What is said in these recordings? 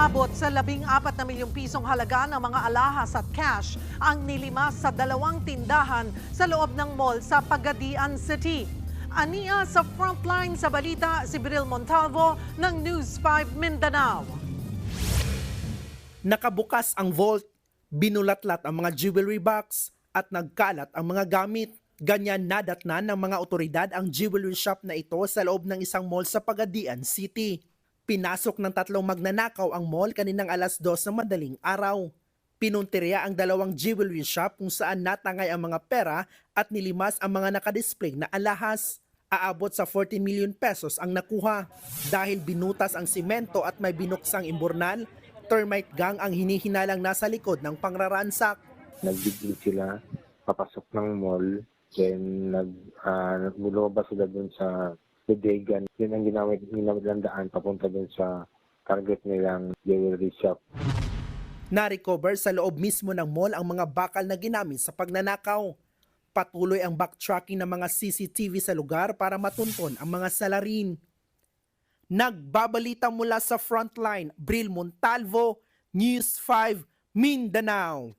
Umaabot sa 14 na milyong pisong halaga ng mga alahas at cash ang nilimas sa dalawang tindahan sa loob ng mall sa Pagadian City. Aniya sa frontline sa balita si Bril Montalvo ng News 5 Mindanao. Nakabukas ang vault, binulatlat ang mga jewelry box at nagkalat ang mga gamit. Ganyan nadatnan ng mga otoridad ang jewelry shop na ito sa loob ng isang mall sa Pagadian City. Pinasok ng tatlong magnanakaw ang mall kaninang alas 2 ng madaling araw. Pinuntirya ang dalawang jewelry shop kung saan natangay ang mga pera at nilimas ang mga nakadisplay na alahas. Aabot sa 14 million pesos ang nakuha. Dahil binutas ang simento at may binuksang imburnal, termite gang ang hinihinalang nasa likod ng pangraransak. nagbigil sila papasok ng mall then nag uh, sila dun sa bodegan yun ang ginamit ginamit lang daan papunta dun sa target nilang jewelry shop Na-recover sa loob mismo ng mall ang mga bakal na ginamit sa pagnanakaw. Patuloy ang backtracking ng mga CCTV sa lugar para matunton ang mga salarin. Nagbabalita mula sa frontline, Bril Montalvo, News 5, Mindanao.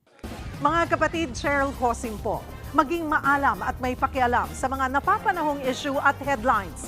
Mga kapatid, Cheryl Cosim po. Maging maalam at may pakialam sa mga napapanahong issue at headlines.